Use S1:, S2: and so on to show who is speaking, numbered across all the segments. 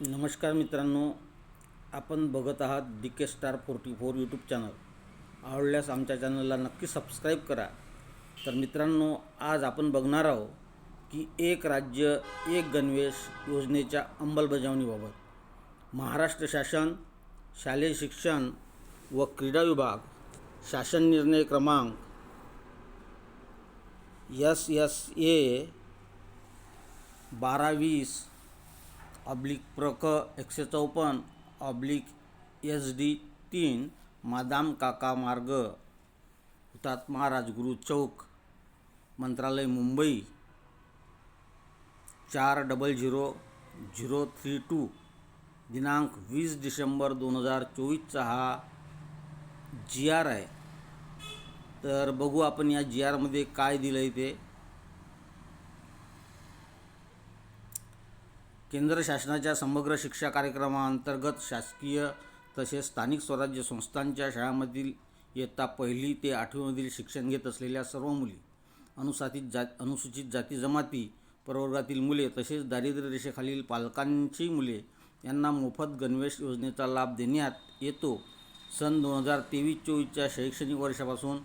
S1: नमस्कार मित्रांनो आपण बघत आहात D K star forty four YouTube channel आवडल्यास आमच्या चॅनलला नक्की सबस्क्राईब करा. तर मित्रांनो आज आपण बघणार आहोत की एक राज्य एक गणवेश योजनेच्या अंमलबजावणीबाबत. महाराष्ट्र शासन शालेय शिक्षण व क्रीडा विभाग शासन निर्णय क्रमांक यस यस ए बारा वीस ऑब्लिक प्रक एकशे चौपन्न ऑब्लिक एस डी तीन मादाम काका मार्ग हुतात्मा राजगुरू चौक मंत्रालय मुंबई चार double zero zero three two दिनांक वीस डिसेंबर दोन हजार चोवीसचा हा जी आर आहे. तर बघू आपण या जी आरमध्ये काय दिलं आहे ते. केंद्र शासनाच्या समग्र शिक्षा कार्यक्रमाअंतर्गत शासकीय तसेच स्थानिक स्वराज्य संस्थांच्या शाळांमधील इयत्ता पहिली ते आठवीमधील शिक्षण घेत असलेल्या सर्व मुली अनुसाचित जात अनुसूचित जाती जमाती प्रवर्गातील मुले तसेच दारिद्र्य रेषेखालील पालकांची मुले यांना मोफत गणवेश योजनेचा लाभ देण्यात येतो. सन दोन हजार तेवीस चोवीसच्या शैक्षणिक वर्षापासून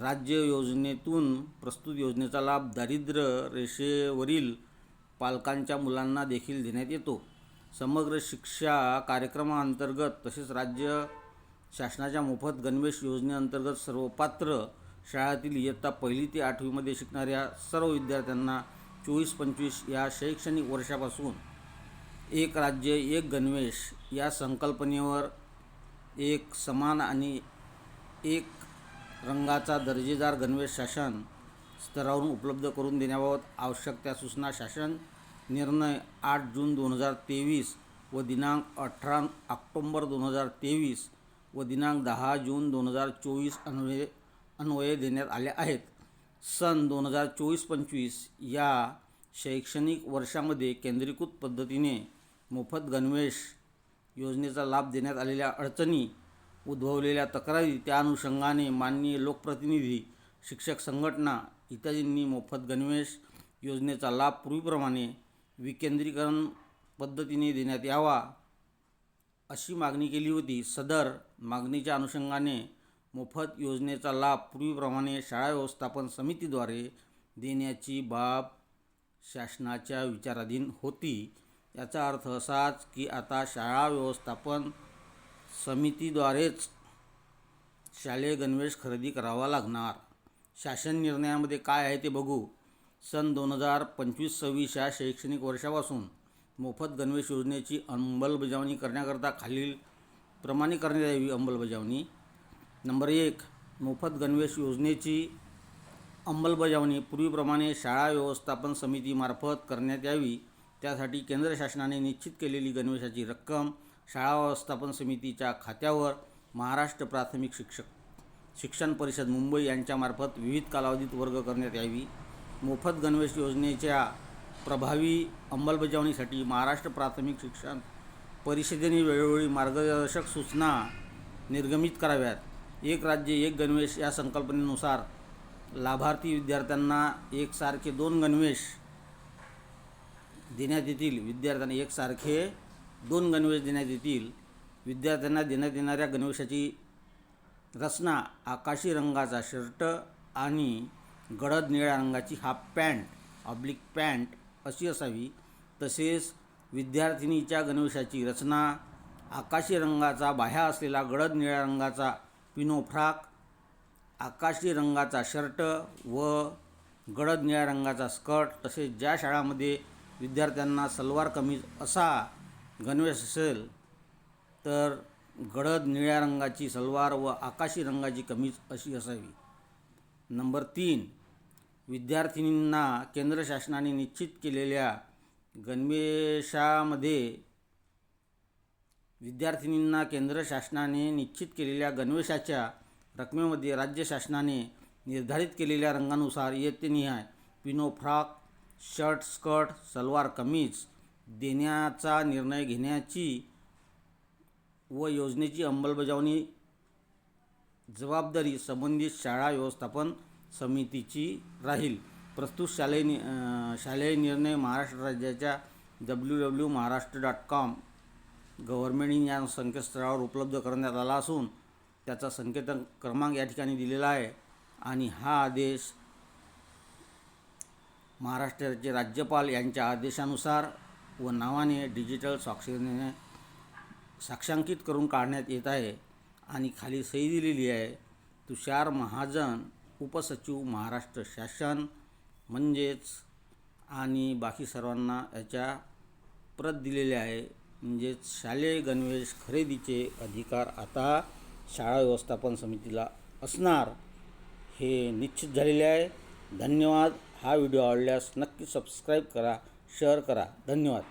S1: राज्य योजनेतून प्रस्तुत योजनेचा लाभ दारिद्र्य रेषेवरील पालकांच्या मुलांना देखील देण्यात येतो. समग्र शिक्षा कार्यक्रमाअंतर्गत तसेच राज्य शासनाच्या मोफत गणवेश योजनेअंतर्गत सर्व पात्र शाळातील इयत्ता पहिली ते आठवीमध्ये शिकणाऱ्या सर्व विद्यार्थ्यांना चोवीस पंचवीस या शैक्षणिक वर्षापासून एक राज्य एक गणवेश या संकल्पनेवर एक समान आणि एक रंगाचा दर्जेदार गणवेश शासन स्तरावरून उपलब्ध करून देण्याबाबत आवश्यक त्या सूचना शासन निर्णय आठ जून दोन हजार तेवीस व दिनांक अठरा ऑक्टोंबर दोन हजार तेवीस व दिनांक दहा जून दोन हजार चोवीस अन्वये अन्वये देण्यात आल्या आहेत. सन दोन हजार चोवीस पंचवीस या शैक्षणिक वर्षामध्ये केंद्रीकृत पद्धतीने मोफत गणवेश योजनेचा लाभ देण्यात आलेल्या अडचणी उद्भवलेल्या तक्रारी त्या अनुषंगाने माननीय लोकप्रतिनिधी शिक्षक संघटना इत्यादींनी मोफत गणवेश योजनेचा लाभ पूर्वीप्रमाणे विकेंद्रीकरण पद्धतीने देण्यात यावा अशी मागणी केली होती. सदर मागणीच्या अनुषंगाने मोफत योजनेचा लाभ पूर्वीप्रमाणे शाळा व्यवस्थापन समितीद्वारे देण्याची बाब शासनाच्या विचाराधीन होती. याचा अर्थ असाच की आता शाळा व्यवस्थापन समितीद्वारेच शालेय गणवेश खरेदी करावा लागणार. शासन निर्णयामध्ये काय आहे ते बघू. सन दोन हजार पंचवीस सव्वीस या शैक्षणिक वर्षापासून मोफत गणवेश योजनेची अंमलबजावणी करण्याकरता खालील प्रमाणे करण्यात यावी अंमलबजावणी. नंबर एक मोफत गणवेश योजनेची अंमलबजावणी पूर्वीप्रमाणे शाळा व्यवस्थापन समितीमार्फत करण्यात यावी. त्यासाठी केंद्र शासनाने निश्चित केलेली गणवेशाची रक्कम शाळा व्यवस्थापन समितीच्या खात्यावर महाराष्ट्र प्राथमिक शिक्षक शिक्षण परिषद मुंबई यांच्यामार्फत विविध कालावधीत वर्ग करण्यात यावी. मोफत गणवेश योजनेच्या प्रभावी अंमलबजावणीसाठी महाराष्ट्र प्राथमिक शिक्षण परिषदेने वेळोवेळी मार्गदर्शक सूचना निर्गमित कराव्यात. एक राज्य एक गणवेश या संकल्पनेनुसार लाभार्थी विद्यार्थ्यांना एकसारखे दोन गणवेश देण्यात येतील. विद्यार्थ्यांना एकसारखे दोन गणवेश देण्यात येतील. विद्यार्थ्यांना देण्यात येणाऱ्या गणवेशाची रचना आकाशी रंगाचा शर्ट आणि गडद निळ्या रंगाची हाफ पॅन्ट ऑब्लिक पॅन्ट अशी असावी. तसेच विद्यार्थिनीच्या गणवेशाची रचना आकाशी रंगाचा बाह्या असलेला गडद निळ्या रंगाचा पिनो फ्राक आकाशी रंगाचा शर्ट व गडद निळ्या रंगाचा स्कर्ट तसेच ज्या शाळामध्ये विद्यार्थ्यांना सलवार कमीज असा गणवेश असेल तर गडद निळ्या रंगाची सलवार व आकाशी रंगाची कमीज अशी असावी. नंबर तीन विद्यार्थिनींना केंद्र शासनाने निश्चित केलेल्या गणवेशामध्ये विद्यार्थिनींना केंद्र शासनाने निश्चित केलेल्या गणवेशाच्या रकमेमध्ये राज्य शासनाने निर्धारित केलेल्या रंगानुसार इयत्तेनिहाय पिनो frock shirt skirt salwar kameez देण्याचा निर्णय घेण्याची व योजनेची अंमलबजावणी जबाबदारी संबंधित शाळा व्यवस्थापन समितीची राहील. प्रस्तुत शालेय नि शालेय निर्णय महाराष्ट्र राज्याच्या W W Maharashtra dot com government in या संकेतस्थळावर उपलब्ध करण्यात आला असून त्याचा संकेत क्रमांक या ठिकाणी दिलेला आहे आणि हा आदेश महाराष्ट्राचे राज्यपाल यांच्या आदेशानुसार व नावाने डिजिटल स्वाक्षरीने साक्षांकित करून काढण्यात येत आहे आणि खाली सही दिलेली आहे तुषार महाजन उपसचिव महाराष्ट्र शासन म्हणजेच आणि बाकी सर्वांना याच्या प्रत दिलेले आहे म्हणजेच शालेय गणवेश खरेदीचे अधिकार आता शाळा व्यवस्थापन समितीला असणार हे निश्चित झालेले आहे. धन्यवाद. हा व्हिडिओ आवडल्यास नक्की सबस्क्राईब करा शेअर करा. धन्यवाद.